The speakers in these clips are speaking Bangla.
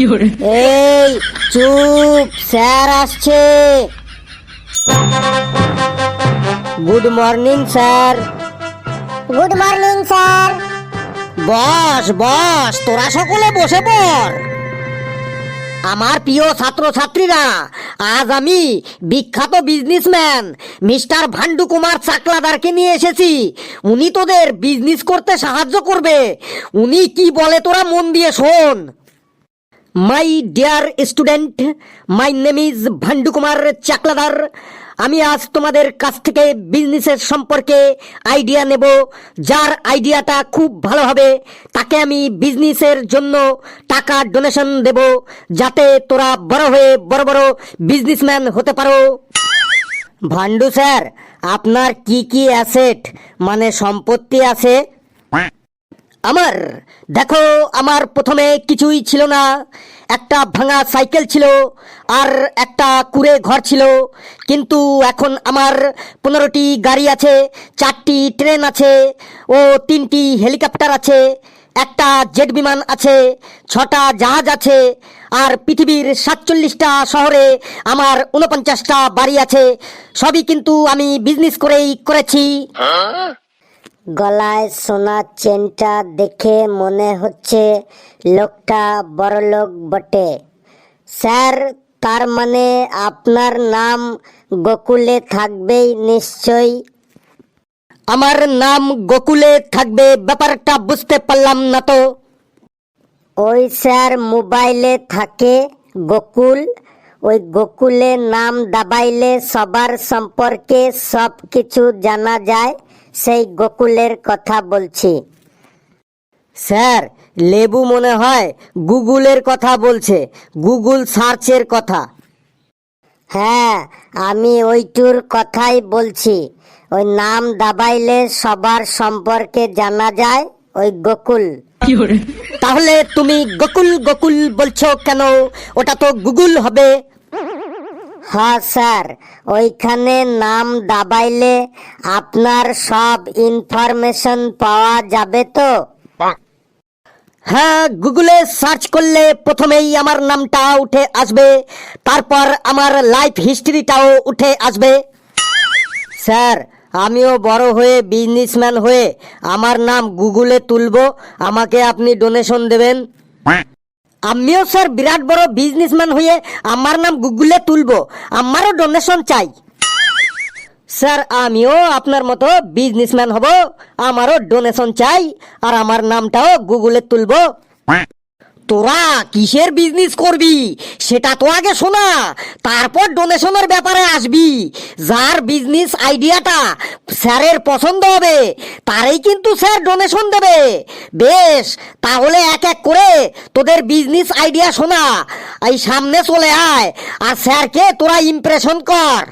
এই চুপ স্যার আসছে। Good morning sir. Good morning sir. বস বস তোরা সকলে বসে পড়। আমার প্রিয় ছাত্রছাত্রীরা আজ আমি বিখ্যাত বিজনেসম্যান মিস্টার ভান্ডু কুমার চাকলাদারকে নিয়ে এসেছি। উনি তোদের বিজনেস করতে সাহায্য করবে। উনি কি বলে তোরা মন দিয়ে শোন। My dear student my name is Bhandu Kumar Chakladar আমি আজ তোমাদের কাছ থেকে বিজনেসের সম্পর্কে আইডিয়া নেব। যার আইডিয়াটা খুব ভালো হবে, তাকে আমি বিজনেসের জন্য টাকা ডোনেশন দেব, যাতে তোরা বড় হয়ে বড় বড় বিজনেসম্যান হতে পারো। ভান্ডু স্যার, আপনার কি কি অ্যাসেট মানে সম্পত্তি আছে? আমার, দেখো, আমার প্রথমে কিছুই ছিল না। একটা ভাঙা সাইকেল ছিল আর একটা কুড়ে ঘর ছিল। কিন্তু এখন আমার পনেরোটি গাড়ি আছে, চারটি ট্রেন আছে ও তিনটি হেলিকপ্টার আছে, একটা জেট বিমান আছে, ছটা জাহাজ আছে আর পৃথিবীর সাতচল্লিশটা শহরে আমার উনপঞ্চাশটা বাড়ি আছে। সবই কিন্তু আমি বিজনেস করেই করেছি। গলায় সোনার চেনটা দেখে মনে হচ্ছে লোকটা বড়লোক বটে। স্যার তার মানে আপনার নাম গোকুলে থাকবেই নিশ্চয়ই? আমার নাম গোকুলে থাকবে ব্যাপারটা বুঝতে পারলাম না তো। ওই স্যার মোবাইলে থাকে গোকুল। ওই গোকুলে নাম দাবাইলে সবার সম্পর্কে সব কিছু জানা যায়। সেই গোকুলের কথা বলছি। স্যার লেবু মনে হয় গুগলের কথা বলছে। গুগল সার্চের কথা। হ্যাঁ আমি ওইটুর কথাই বলছি। ওই নাম দাবাইলে সবার সম্পর্কে জানা যায় ওই গোকুল। তাহলে তুমি গোকুল গোকুল বলছো কেন? ওটা তো গুগল হবে। হ্যাঁ স্যার। ওইখানে নাম দাবাইলে আপনার সব ইনফরমেশন পাওয়া যাবে তো? হ্যাঁ গুগলে সার্চ করলে প্রথমেই আমার নামটা উঠে আসবে, তারপর আমার লাইফ হিস্ট্রিটাও উঠে আসবে। স্যার, আমিও বড় হয়ে বিজনেসম্যান হয়ে আমার নাম গুগলে তুলব, আমাকে আপনি ডোনেশন দেবেন। আমিও স্যার বিরাট বড় বিজনেসম্যান হয়ে আমার নাম গুগলে তুলবো। আমারও ডোনেশন চাই। স্যার, আমিও আপনার মতো বিজনেসম্যান হব। আমারও ডোনেশন চাই। আর আমার নামটাও গুগলে তুলবো। তোরা কিসের বিজনেস করবি? সেটা তো আগে শোনা। তারপর ডোনেশনের ব্যাপারে আসবি। যার বিজনেস আইডিয়াটা স্যারের পছন্দ হবে, তারই কিন্তু স্যার ডোনেশন দেবে। বেশ, তাহলে এক এক করে তোদের বিজনেস আইডিয়া শোনা। এই সামনে চলে আয়, আর স্যারকে তোরা ইমপ্রেশন কর।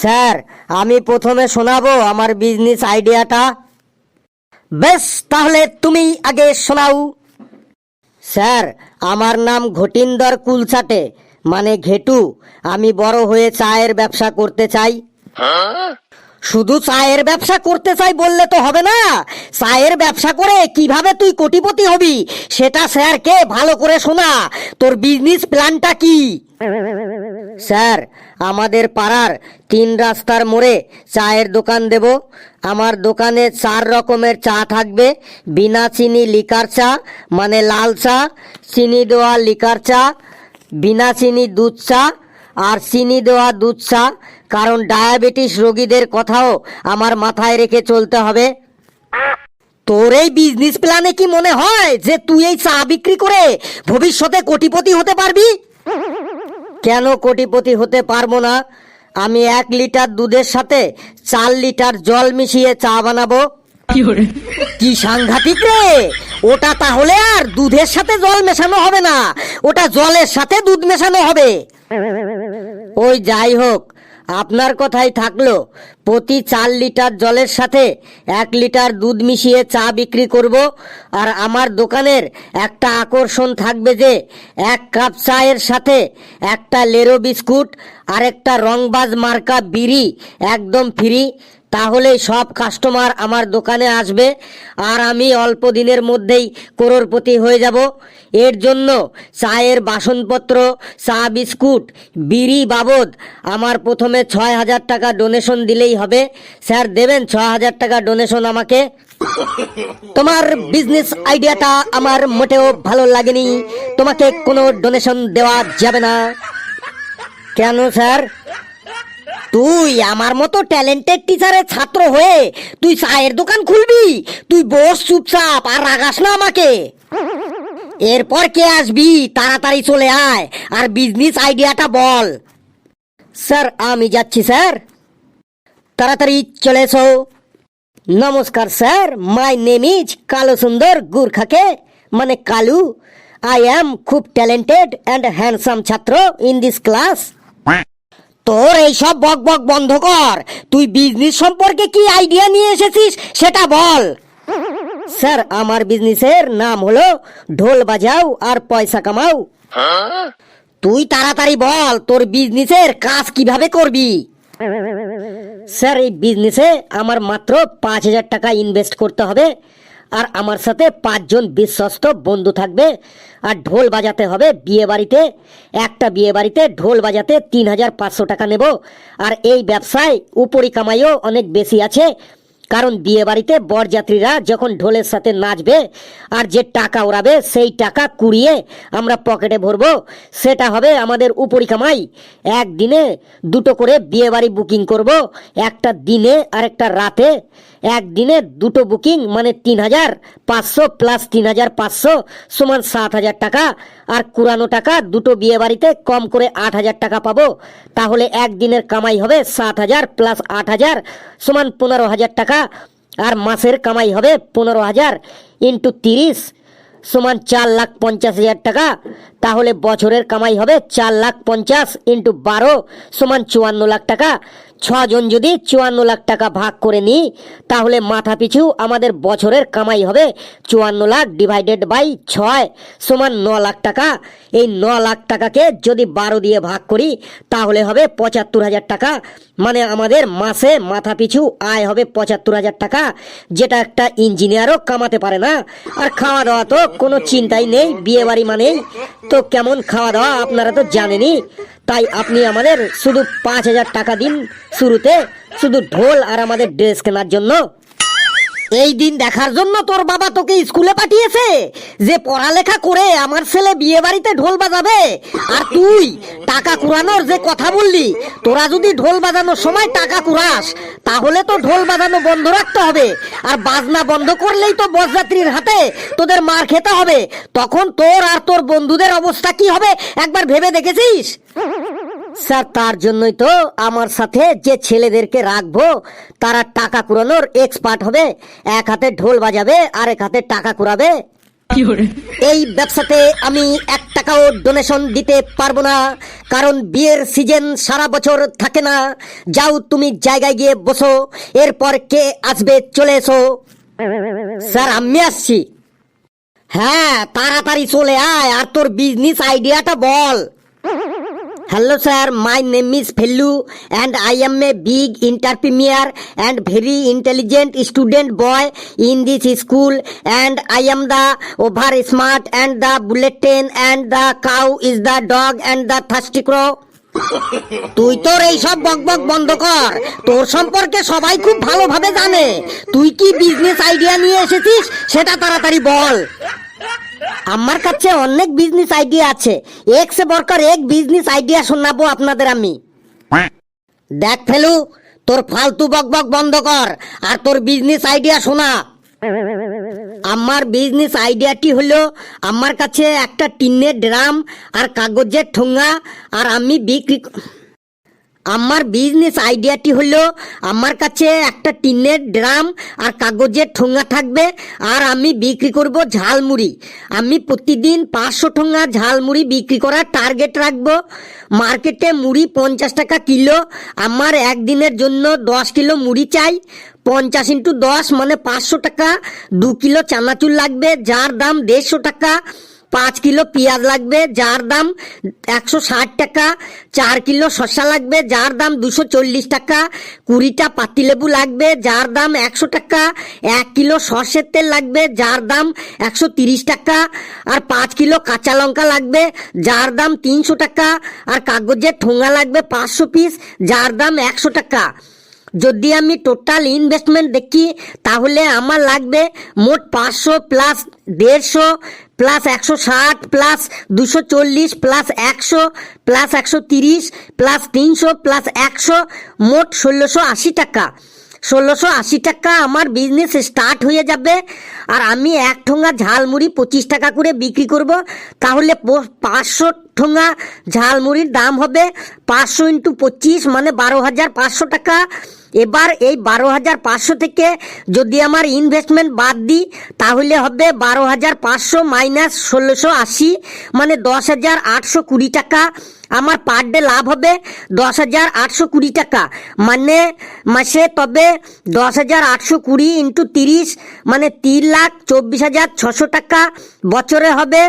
স্যার, আমি প্রথমে শোনাবো আমার বিজনেস আইডিয়াটা বেশ, তাহলে তুমি আগে শোনাও। স্যার, আমার নাম ঘটিন্দর কুলছাটে। মানে ঘেটু, আমি বড় হয়ে চায়ের ব্যবসা করতে চাই। শুধু চায়ের ব্যবসা করতে চাই বললে তো হবে না। চায়ের ব্যবসা করে কীভাবে তুই কোটিপতি হবি, সেটা স্যারকে ভালো করে শোনা। তোর বিজনেস প্ল্যানটা কি? স্যার আমাদের পাড়ার তিন রাস্তার মোড়ে চায়ের দোকান দেব। আমার দোকানে চার রকমের চা থাকবে। বিনা চিনি লিকার চা মানে লাল চা, চিনি দেওয়া লিকার চা, বিনা চিনি দুধ চা আর চিনি দেওয়া দুধ চা, কারণ ডায়াবেটিস রোগীদের কথাও আমার মাথায় রেখে চলতে হবে। তোর এই বিজনেস প্ল্যানে কি মনে হয় যে তুই এই চা বিক্রি করে ভবিষ্যতে কোটিপতি হতে পারবি? কেন কোটিপতি হতে পারব না? আমি এক লিটার দুধের সাথে চার লিটার জল মিশিয়ে চা বানাবো। কি সাংঘাতিক রে? ওটা তাহলে আর দুধের সাথে জল মেশানো হবে না। ওটা জলের সাথে দুধ মেশানো হবে। ওই যাই হোক আপনার কথাই থাকল, প্রতি চার লিটার জলের সাথে এক লিটার দুধ মিশিয়ে চা বিক্রি করব, আর আমার দোকানের একটা আকর্ষণ থাকবে যে, এক কাপ চায়ের সাথে একটা লেরো বিস্কুট আর একটা রংবাজ মার্কা বিড়ি একদম ফ্রি। তাহলে সব কাস্টমার আমার দোকানে আসবে, আর আমি অল্প দিনের মধ্যেই করোরপতি হয়ে যাব। এর জন্য চায়ের বাসনপত্র, চা বিস্কুট, বিড়ি বাবদ আমার প্রথমে ছয় হাজার টাকা ডোনেশন দিলেই হবে। স্যার, দেবেন ছ হাজার টাকা ডোনেশন আমাকে? তোমার বিজনেস আইডিয়াটা আমার মোটেও ভালো লাগেনি। তোমাকে কোনো ডোনেশন দেওয়া যাবে না। কেন, স্যার? তুই আমার মতো ট্যালেন্টেড টিচারের ছাত্র হয়ে তুই চায়ের দোকান খুলবি? তুই বস চুপচাপ আর রাগাস না আমাকে। এরপর কে আসবি? তাড়াতাড়ি চলে আয় আর বিজনেস আইডিয়াটা বল। স্যার, আমি যাচ্ছি, স্যার। তাড়াতাড়ি চলে এসো। নমস্কার, স্যার। মাই নেম ইজ কালো সুন্দর গুর্খাকে মানে কালু। আই অ্যাম খুব ট্যালেন্টেড অ্যান্ড হ্যান্ডসাম ছাত্র ইন দিস ক্লাস তোর এইসব বক বক বন্ধ কর। তুই বিজনেস সম্পর্কে কি আইডিয়া নিয়ে এসেছিস সেটা বল। স্যার, আমার বিজনেসের নাম হলো ঢোল বাজাও আর পয়সা কামাও। তুই তাড়াতাড়ি বল, তোর বিজনেসের কাজ কীভাবে করবি? স্যার, এই বিজনেসে আমার মাত্র পাঁচ হাজার টাকা ইনভেস্ট করতে হবে। আর আমার সাথে পাঁচজন বিশ্বস্ত বন্ধু থাকবে। আর ঢোল বাজাতে হবে বিয়ে বাড়িতে। একটা বিয়ে বাড়িতে ঢোল বাজাতে তিন হাজার পাঁচশো টাকা নেব। আর এই ব্যবসায় উপরি কামাইও অনেক বেশি আছে। কারণ বিয়ে বাড়িতে বরযাত্রীরা যখন ঢোলের সাথে নাচবে আর যে টাকা ওড়াবে সেই টাকা কুড়িয়ে আমরা পকেটে ভরবো। সেটা হবে আমাদের উপরি কামাই। একদিনে দুটো করে বিয়ে বাড়ি বুকিং করব। একটা দিনে আর একটা রাতে। একদিনে দুটো বুকিং মানে তিন হাজার পাঁচশো প্লাস তিন হাজার পাঁচশো সমান সাত হাজার টাকা। আর কুড়ানো টাকা দুটো বিয়ে বাড়িতে কম করে আট হাজার টাকা পাবো। তাহলে একদিনের কামাই হবে সাত হাজার প্লাস আট হাজার সমান পনেরো হাজার টাকা। আর মাসের কামাই হবে পনেরো হাজার ইন্টু তিরিশ সমান চার লাখ পঞ্চাশ হাজার টাকা। তাহলে বছরের কামাই হবে চার লাখ পঞ্চাশ ইন্টু বারো সমান চুয়ান্ন লাখ টাকা। ছজন যদি চুয়ান্ন লাখ টাকা ভাগ করে নিই, তাহলে মাথা পিছু আমাদের বছরের কামাই হবে চুয়ান্ন লাখ ডিভাইডেড বাই ছয় সমান ন লাখ টাকা। এই ন লাখ টাকাকে যদি বারো দিয়ে ভাগ করি, তাহলে হবে পঁচাত্তর হাজার টাকা। মানে আমাদের মাসে মাথা পিছু আয় হবে পঁচাত্তর হাজার টাকা, যেটা একটা ইঞ্জিনিয়ারও কামাতে পারে না। আর খাওয়া দাওয়া তো কোনো চিন্তাই নেই বিয়ে বাড়ি মানেই। তো কেমন খাওয়া দাওয়া আপনারা তো জানেনই। তাই আপনি আমাদের শুধু পাঁচ হাজার টাকা দিন শুরুতে, শুধু ঢোল আর আমাদের ড্রেস কেনার জন্য। এই দিন দেখার জন্য তোর বাবা তোকে স্কুলে পাঠিয়েছে যে পড়ালেখা করে আমার ছেলে বিয়ে বাড়িতে ঢোল বাজাবে। আর তুই টাকা কুড়ানোর যে কথা বললি, তোরা যদি ঢোল বাজানোর সময় টাকা কুড়াস, তাহলে তো ঢোল বাজানো বন্ধ রাখতে হবে। আর বাজনা বন্ধ করলেই তো বরযাত্রীর হাতে তোদের মার খেতে হবে। তখন তোর আর তোর বন্ধুদের অবস্থা কি হবে? একবার ভেবে দেখেছিস? স্যার তার জন্যই তো আমার সাথে যে ছেলেদেরকে রাখব তারা টাকা কুড়ানোর এক্সপার্ট হবে। এক হাতে ঢোল বাজাবে আর এক হাতে টাকা কুড়াবে। এই ব্যবসাতে আমি এক টাকাও ডোনেশন দিতে পারব না কারণ বিয়ের সিজন সারা বছর থাকে না। যাও তুমি জায়গায় গিয়ে বসো এরপর কে আসবে চলে এসো। স্যার আমি আসছি। হ্যাঁ তাড়াতাড়ি চলে আয় আর তোর বিজনেস আইডিয়াটা বল। Hello sir my name is Felu and I am a big entrepreneur and very intelligent student boy in this school and I am the over smart and the bullet ten and the cow is the dog and the থাস্টিক্র তুই তোর বক বক বন্ধ কর। তোর সম্পর্কে সবাই খুব ভালোভাবে জানে। তুই কি বিজনেস আইডিয়া নিয়ে এসেছিস? সেটা তাড়াতাড়ি বল। আমার কাছে অনেক বিজনেস আইডিয়া আছে। এক সে বরকর এক বিজনেস আইডিয়া শোনাবো আপনাদের আমি। দেখ ফেলু, তোর ফালতু বক বক বন্ধ কর, আর তোর বিজনেস আইডিয়া শোনা। আমার বিজনেস আইডিয়াটি হলো, আমার কাছে একটা টিনের ড্রাম আর কাগজের ঠোঙা, আর আমি বিক্রি আমার বিজনেস আইডিয়াটি হলো আমার কাছে একটা টিনের ড্রাম আর কাগজের ঠোঙা থাকবে আর আমি বিক্রি করব ঝালমুড়ি। আমি প্রতিদিন পাঁচশো ঠোঙা ঝালমুড়ি বিক্রি করার টার্গেট রাখব। মার্কেটে মুড়ি পঞ্চাশ টাকা কিলো। আমার একদিনের জন্য দশ কিলো মুড়ি চাই। পঞ্চাশ ইন্টু দশ মানে পাঁচশো টাকা। দু কিলো চানাচুর লাগবে, যার দাম দেড়শো টাকা। পাঁচ কিলো পেঁয়াজ লাগবে, যার দাম একশো ষাট টাকা, চার কিলো শসা লাগবে, যার দাম দুশো চল্লিশ টাকা, কুড়িটা পাতিলেবু লাগবে, যার দাম একশো টাকা, এক কিলো সর্ষের তেল লাগবে, যার দাম একশো তিরিশ টাকা, আর পাঁচ কিলো কাঁচা লঙ্কা লাগবে, যার দাম তিনশো টাকা, আর কাগজের ঠোঙা লাগবে পাঁচশো পিস, যার দাম একশো টাকা। যদি আমি টোটাল ইনভেস্টমেন্ট দেখি, তাহলে আমার লাগবে মোট পাঁচশো প্লাস দেড়শো প্লাস একশো ষাট, প্লাস দুশো চল্লিশ, প্লাস একশো প্লাস একশো তিরিশ, প্লাস তিনশো, প্লাস একশো, মোট ষোলোশো আশি টাকা। ষোলোশো আশি টাকা আমার বিজনেস স্টার্ট হয়ে যাবে আর আমি এক ঠোঙা ঝালমুড়ি পঁচিশ টাকা করে বিক্রি করব। তাহলে পাঁচশো ঠোঙা ঝালমুড়ির দাম হবে পাঁচশো ইন্টু পঁচিশ মানে বারো হাজার পাঁচশো টাকা। এবার এই বারো হাজার পাঁচশো থেকে যদি আমার ইনভেস্টমেন্ট বাদ দিই, তাহলে হবে বারো হাজার পাঁচশো মাইনাস ষোলোশো আশি মানে দশ হাজার আটশো কুড়ি টাকা। আমার পার ডে লাভ হবে দশ হাজার আটশো কুড়ি টাকা। মানে মাসে তবে দশ হাজার আটশো কুড়ি ইন্টু তিরিশ মানে তিন লাখ চব্বিশ হাজার ছশো টাকা। বছরে হবে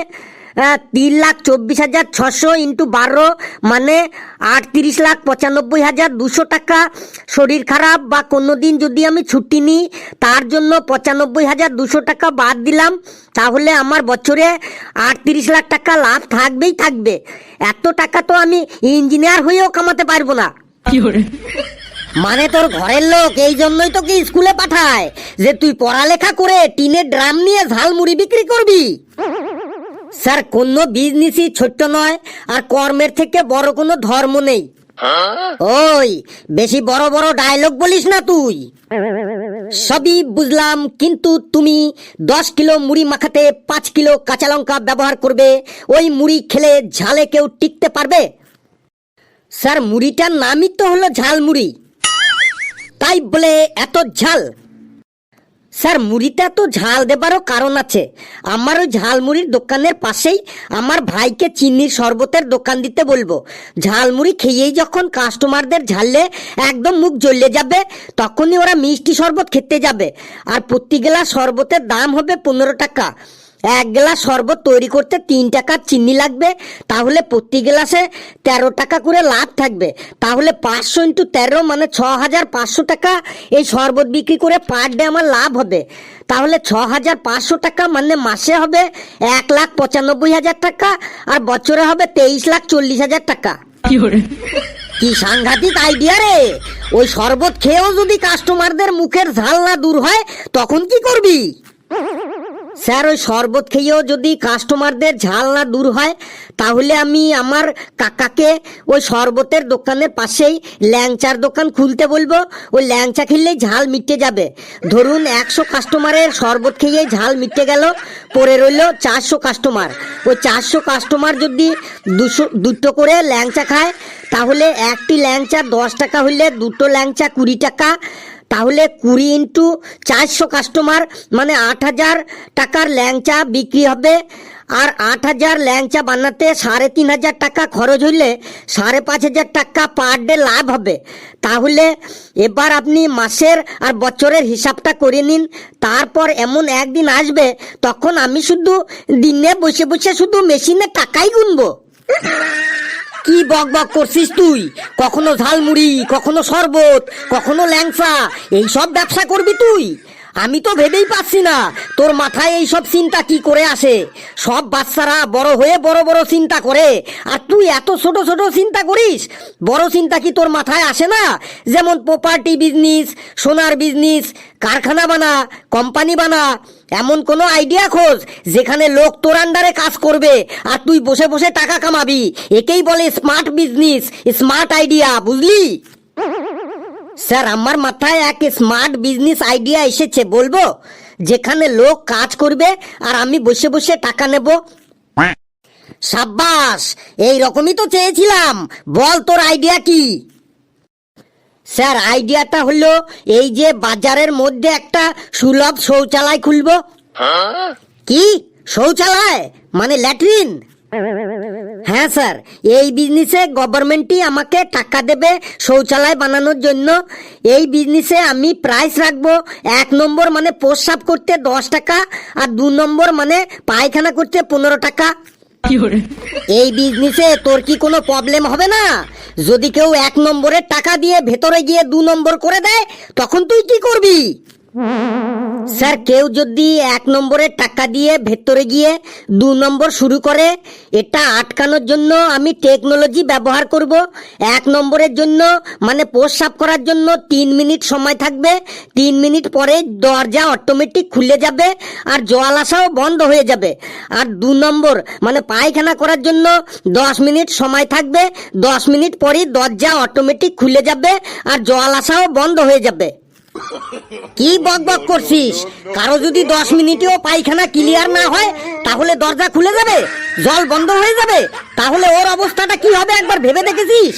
তিন লাখ চব্বিশ হাজার ছশো ইন্টু বারো মানে আটত্রিশ লাখ পঁচানব্বই হাজার দুশো টাকা। শরীর খারাপ বা কোনো দিন যদি আমি ছুটি নিই তার জন্য পঁচানব্বই হাজার দুশো টাকা বাদ দিলাম। তাহলে আমার বছরে আটত্রিশ লাখ টাকা লাভ থাকবেই থাকবে। এত টাকা তো আমি ইঞ্জিনিয়ার হয়েও কামাতে পারব না। মানে তোর ঘরের লোক এই জন্যই তোকে স্কুলে পাঠায় যে তুই পড়ালেখা করে টিনের ড্রাম নিয়ে ঝালমুড়ি বিক্রি করবি? স্যার, কোনো বিজনেসই ছোট্ট নয়, আর কর্মের থেকে বড় কোনো ধর্ম নেই। ওই, বেশি বড় বড় ডায়লগ বলিস না তুই? সবই বুঝলাম, কিন্তু তুমি দশ কিলো মুড়ি মাখাতে পাঁচ কিলো কাঁচা লঙ্কা ব্যবহার করবে, ওই মুড়ি খেলে ঝালে কেউ টিকতে পারবে? স্যার, মুড়িটার নামই তো হলো ঝাল মুড়ি তাই বলে এত ঝাল। স্যার, মুড়িটা তো ঝাল দেবারও কারণ আছে। আমার ওই ঝালমুড়ির দোকানের পাশেই আমার ভাইকে চিনির শরবতের দোকান দিতে বলব। ঝালমুড়ি খেয়েই যখন কাস্টমারদের ঝাললে একদম মুখ জ্বলে যাবে, তখনই ওরা মিষ্টি শরবত খেতে যাবে। আর প্রতি গেলা শরবতের দাম হবে পনেরো টাকা। এক গ্লাস শরবত তৈরি করতে তিন টাকার চিনি লাগবে তাহলে প্রতি গ্লাসে তেরো টাকা করে লাভ থাকবে। তাহলে পাঁচশো ইন্টু তেরো মানে ছ হাজার পাঁচশো টাকা এই শরবত বিক্রি করে পার ডে আমার লাভ হবে। তাহলে ছ হাজার পাঁচশো টাকা মানে মাসে হবে এক লাখ পঁচানব্বই হাজার টাকা আর বছরে হবে তেইশ লাখ চল্লিশ হাজার টাকা। কি সাংঘাতিক আইডিয়া রে! ওই শরবত খেয়েও যদি কাস্টমারদের মুখের ঝাল না দূর হয় তখন কি করবি? স্যার, ওই শরবত খেয়েও যদি কাস্টমারদের ঝাল না দূর হয়, তাহলে আমি আমার কাকাকে ওই শরবতের দোকানের পাশেই ল্যাংচার দোকান খুলতে বলব। ওই ল্যাংচা খেললেই ঝাল মিটে যাবে। ধরুন একশো কাস্টমারের শরবত খেয়েই ঝাল মিটে গেল পরে রইল চারশো কাস্টমার ওই চারশো কাস্টমার যদি দুশো, দুটো করে ল্যাংচা খায়, তাহলে একটি ল্যাংচা দশ টাকা হইলে, দুটো ল্যাংচা কুড়ি টাকা তাহলে কুড়ি ইন্টু চারশো কাস্টমার মানে আট হাজার টাকার ল্যাংচা বিক্রি হবে। আর আট হাজার ল্যাংচা বানাতে সাড়ে তিন হাজার টাকা খরচ হইলে সাড়ে পাঁচ হাজার টাকা পার ডে লাভ হবে। তাহলে এবার আপনি মাসের আর বছরের হিসাবটা করে নিন। তারপর এমন একদিন আসবে, তখন আমি শুধু দিনে বসে বসে শুধু মেশিনে টাকাই গুনবো। কি বক বক করছিস তুই? কখনো ঝালমুড়ি, কখনো শরবত, কখনো ল্যাংসা এইসব ব্যবসা করবি তুই? আমি তো ভেবেই পাচ্ছি না। তোর মাথায় এই সব চিন্তা কি করে আসে? সব বাচ্চারা বড় হয়ে বড় বড় চিন্তা করে। আর তুই এত ছোট ছোট চিন্তা করিস? বড় চিন্তা কি তোর মাথায় আসে না? যেমন প্রপার্টি বিজনেস সোনার বিজনেস কারখানা বানা কোম্পানি বানা। এমন কোনো আইডিয়া খোঁজ, যেখানে লোক তোর আন্ডারে কাজ করবে আর তুই বসে বসে টাকা কামাবি। একেই বলে স্মার্ট বিজনেস স্মার্ট আইডিয়া বুঝলি? স্যার আমার মাথায় এক স্মার্ট বিজনেস আইডিয়া এসেছে বলব? যেখানে লোক কাজ করবে আর আমি বসে বসে টাকা নেব। সাব্বাস এই রকমই তো চেয়েছিলাম। বল তোর আইডিয়া কি? স্যার আইডিয়াটা হলো এই যে বাজারের মধ্যে একটা সুলভ শৌচালয় খুলবো। কি? শৌচালয়? মানে ল্যাট্রিন? হ্যাঁ স্যার। এই বিজনেসে গভর্নমেন্টই আমাকে টাকা দেবে শৌচালয় বানানোর জন্য। এই বিজনেসে আমি প্রাইস রাখব। এক নম্বর মানে প্রস্রাব করতে দশ টাকা আর দু নম্বর মানে পায়খানা করতে পনেরো টাকা। এই বিজনেসে তোর কি কোনো প্রবলেম হবে না? যদি কেউ এক নম্বরের টাকা দিয়ে ভেতরে গিয়ে দু নম্বর করে দেয় তখন তুই কি করবি? স্যার, কেউ যদি এক নম্বরের টাকা দিয়ে ভেতরে গিয়ে দু নম্বর শুরু করে, এটা আটকানোর জন্য আমি টেকনোলজি ব্যবহার করব। এক নম্বরের জন্য মানে পোস্ট প্রস্রাব করার জন্য তিন মিনিট সময় থাকবে। তিন মিনিট পরে দরজা অটোমেটিক খুলে যাবে আর জল আসাও বন্ধ হয়ে যাবে। আর দু নম্বর মানে পায়খানা করার জন্য দশ মিনিট সময় থাকবে। দশ মিনিট পরেই দরজা অটোমেটিক খুলে যাবে আর জল আসাও বন্ধ হয়ে যাবে। কি বক বক করছিস? কারও যদি দশ মিনিটেও পায়খানা ক্লিয়ার না হয়, তাহলে দরজা খুলে যাবে, জল বন্ধ হয়ে যাবে, তাহলে ওর অবস্থাটা কি হবে একবার ভেবে দেখেছিস?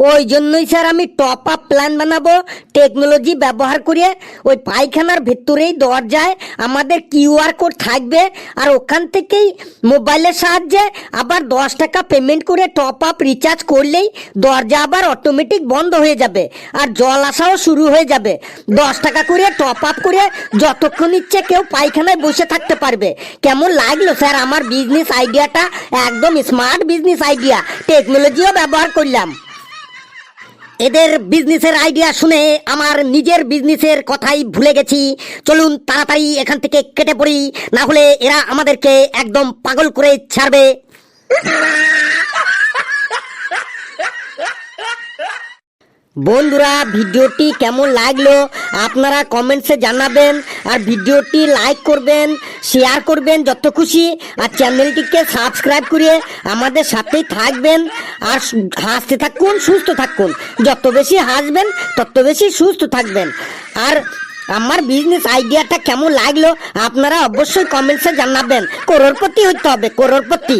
ওই জন্যই স্যার আমি টপ আপ প্ল্যান বানাবো টেকনোলজি ব্যবহার করে ওই পায়খানার ভেতরেই দরজায় আমাদের কিউআর কোড থাকবে আর ওখান থেকেই মোবাইলের সাহায্যে আবার দশ টাকা পেমেন্ট করে টপ আপ রিচার্জ করলেই দরজা আবার অটোমেটিক বন্ধ হয়ে যাবে আর জল আসাও শুরু হয়ে যাবে। দশ টাকা করে টপ আপ করে যতক্ষণ ইচ্ছে কেউ পায়খানায় বসে থাকতে পারবে। কেমন লাগল স্যার আমার বিজনেস আইডিয়াটা একদম স্মার্ট বিজনেস আইডিয়া টেকনোলজিও ব্যবহার করলাম। এদের বিজনেসের আইডিয়া শুনে আমার নিজের বিজনেসের কথাই ভুলে গেছি। চলুন তাড়াতাড়ি এখান থেকে কেটে পড়ি, না হলে এরা আমাদেরকে একদম পাগল করে ছাড়বে। বন্ধুরা, ভিডিওটি কেমন লাগল আপনারা কমেন্টসে জানাবেন আর ভিডিওটি লাইক করবেন, শেয়ার করবেন যত খুশি আর চ্যানেলটিকে সাবস্ক্রাইব করে আমাদের সাথেই থাকবেন আর হাসতে থাকুন, সুস্থ থাকুন। যত বেশি হাসবেন, তত বেশি সুস্থ থাকবেন। আর আমার বিজনেস আইডিয়াটা কেমন লাগল আপনারা অবশ্যই কমেন্টসে জানাবেন। করোরপতি হতে হবে করোরপতি